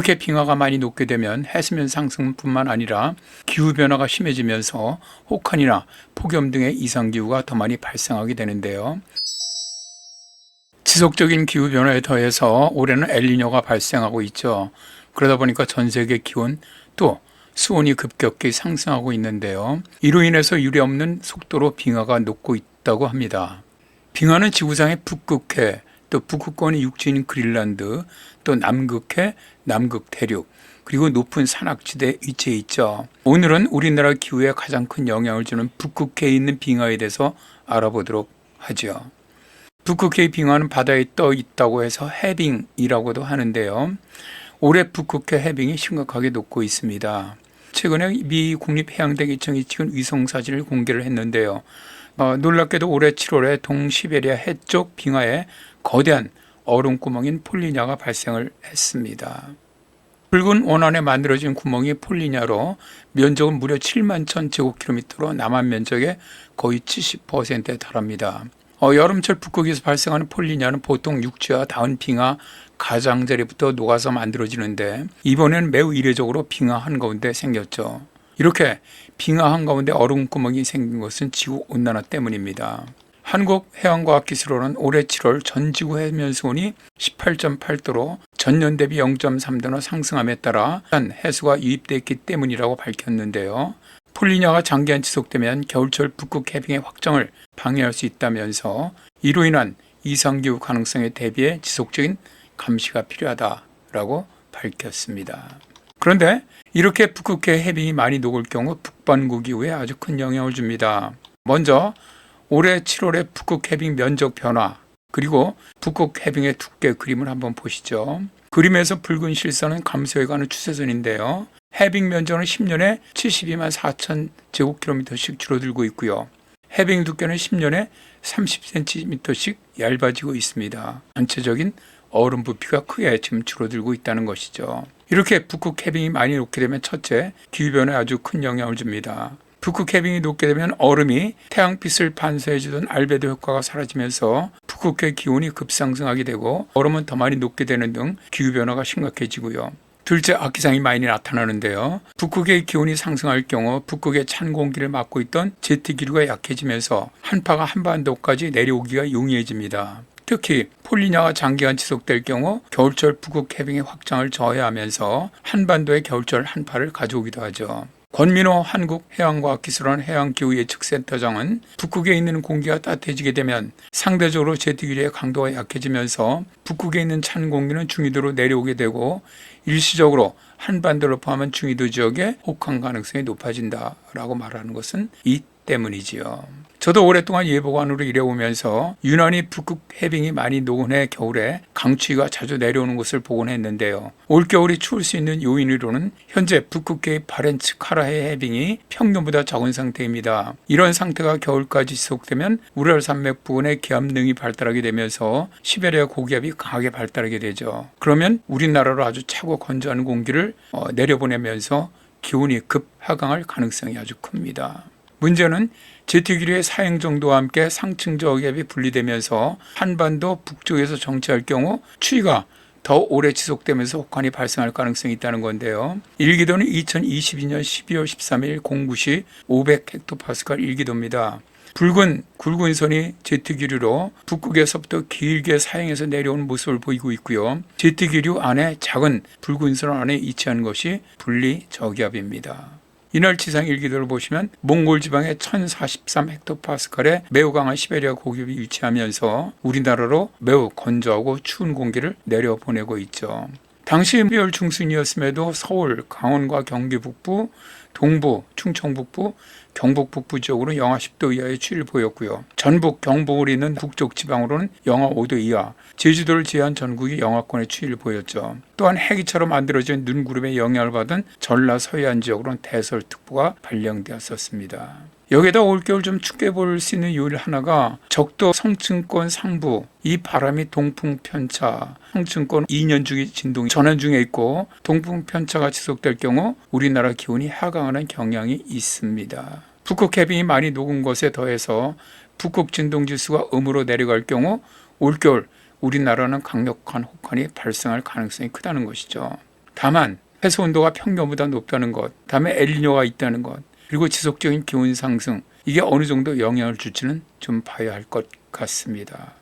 이렇게 빙하가 많이 녹게 되면 해수면 상승뿐만 아니라 기후 변화가 심해지면서 혹한이나 폭염 등의 이상 기후가 더 많이 발생하게 되는데요. 지속적인 기후 변화에 더해서 올해는 엘니뇨가 발생하고 있죠. 그러다 보니까 전 세계 기온 또 수온이 급격히 상승하고 있는데요. 이로 인해서 유례 없는 속도로 빙하가 녹고 있다고 합니다. 빙하는 지구상의 북극해, 또 북극권의 육지인 그린란드, 또 남극해, 남극 대륙, 그리고 높은 산악지대에 위치해 있죠. 오늘은 우리나라 기후에 가장 큰 영향을 주는 북극해에 있는 빙하에 대해서 알아보도록 하죠. 북극해 빙하는 바다에 떠 있다고 해서 해빙이라고도 하는데요. 올해 북극해 해빙이 심각하게 녹고 있습니다. 최근에 미 국립해양대기청이 찍은 위성 사진을 공개를 했는데요. 어, 놀랍게도 올해 7월에 동시베리아 해쪽 빙하에 거대한 얼음 구멍인 폴리냐가 발생을 했습니다. 붉은 원안에 만들어진 구멍이 폴리냐로 면적은 무려 7만 천 제곱킬로미터로 남한 면적의 거의 70%에 달합니다. 어, 여름철 북극에서 발생하는 폴리냐는 보통 육지와 닿은 빙하 가장자리부터 녹아서 만들어지는데 이번에는 매우 이례적으로 빙하 한가운데 생겼죠. 이렇게 빙하 한가운데 얼음 구멍이 생긴 것은 지구 온난화 때문입니다. 한국해양과학기술원은 올해 7월 전 지구 해면 수온이 18.8도로 전년 대비 0.3도나 상승함에 따라 해수가 유입됐기 때문이라고 밝혔는데요. 폴리냐가 장기간 지속되면 겨울철 북극 해빙의 확장을 방해할 수 있다면서 이로 인한 이상기후 가능성에 대비해 지속적인 감시가 필요하다라고 밝혔습니다. 그런데 이렇게 북극해 해빙이 많이 녹을 경우 북반구 기후에 아주 큰 영향을 줍니다. 먼저 올해 7월의 북극 해빙 면적 변화 그리고 북극 해빙의 두께 그림을 한번 보시죠. 그림에서 붉은 실선은 감소해 가는 추세선인데요. 해빙 면적은 10년에 72만 4천 제곱킬로미터씩 줄어들고 있고요. 해빙 두께는 10년에 30cm씩 얇아지고 있습니다. 전체적인 얼음 부피가 크게 지금 줄어들고 있다는 것이죠. 이렇게 북극 해빙이 많이 녹게 되면 첫째, 기후변화에 아주 큰 영향을 줍니다. 북극 해빙이 녹게 되면 얼음이 태양빛을 반사해주던 알베도 효과가 사라지면서 북극의 기온이 급상승하게 되고 얼음은 더 많이 녹게 되는 등 기후변화가 심각해지고요. 둘째 악기상이 많이 나타나는데요. 북극의 기온이 상승할 경우 북극의 찬 공기를 막고 있던 제트 기류가 약해지면서 한파가 한반도까지 내려오기가 용이해집니다. 특히 폴리냐가 장기간 지속될 경우 겨울철 북극 해빙의 확장을 저해하면서 한반도의 겨울철 한파를 가져오기도 하죠. 권민호 한국해양과학기술원 해양기후 예측센터장은 북극에 있는 공기가 따뜻해지게 되면 상대적으로 제트기류의 강도가 약해지면서 북극에 있는 찬 공기는 중위도로 내려오게 되고 일시적으로 한반도를 포함한 중위도 지역에 혹한 가능성이 높아진다라고 말하는 것은 이 때문이지요. 저도 오랫동안 예보관으로 일해오면서 유난히 북극 해빙이 많이 녹은 해 겨울에 강추위가 자주 내려오는 것을 보곤 했는데요. 올겨울이 추울 수 있는 요인으로는 현재 북극계의 바렌츠 카라해 해빙이 평년보다 적은 상태입니다. 이런 상태가 겨울까지 지속되면 우랄 산맥 부근의 기압능이 발달하게 되면서 시베리아 고기압이 강하게 발달하게 되죠. 그러면 우리나라로 아주 차고 건조한 공기를 어, 내려보내면서 기온이 급 하강할 가능성이 아주 큽니다. 문제는 제트기류의 사행 정도와 함께 상층 저기압이 분리되면서 한반도 북쪽에서 정체할 경우 추위가 더 오래 지속되면서 혹한이 발생할 가능성이 있다는 건데요. 일기도는 2022년 12월 13일 09시 500헥토파스칼 일기도입니다. 붉은 굵은 선이 제트기류로 북극에서부터 길게 사행해서 내려오는 모습을 보이고 있고요. 제트기류 안에 작은 붉은 선 안에 위치한 것이 분리 저기압입니다. 이날 지상 일기도를 보시면 몽골 지방의 1043 헥토파스칼의 매우 강한 시베리아 고기압이 위치하면서 우리나라로 매우 건조하고 추운 공기를 내려보내고 있죠. 당시 12월 중순이었음에도 서울, 강원과 경기 북부, 동부, 충청 북부, 경북 북부 지역으로 영하 10도 이하의 추위를 보였고요. 전북, 경북을 잇는 북쪽 지방으로는 영하 5도 이하, 제주도를 제한 전국이 영하권의 추위를 보였죠. 또한 해기처럼 만들어진 눈구름의 영향을 받은 전라 서해안 지역으로는 대설특보가 발령되었었습니다. 여기다 올겨울 좀 춥게 볼 수 있는 요일 하나가 적도 성층권 상부 이 바람이 동풍 편차 성층권 2년 주기 진동이 전환 중에 있고 동풍 편차가 지속될 경우 우리나라 기온이 하강하는 경향이 있습니다. 북극 해빙이 많이 녹은 것에 더해서 북극 진동 지수가 음으로 내려갈 경우 올겨울 우리나라는 강력한 혹한이 발생할 가능성이 크다는 것이죠. 다만 해수 온도가 평년보다 높다는 것, 다음에 엘니뇨가 있다는 것, 그리고 지속적인 기온 상승 이게 어느 정도 영향을 줄지는 좀 봐야 할 것 같습니다.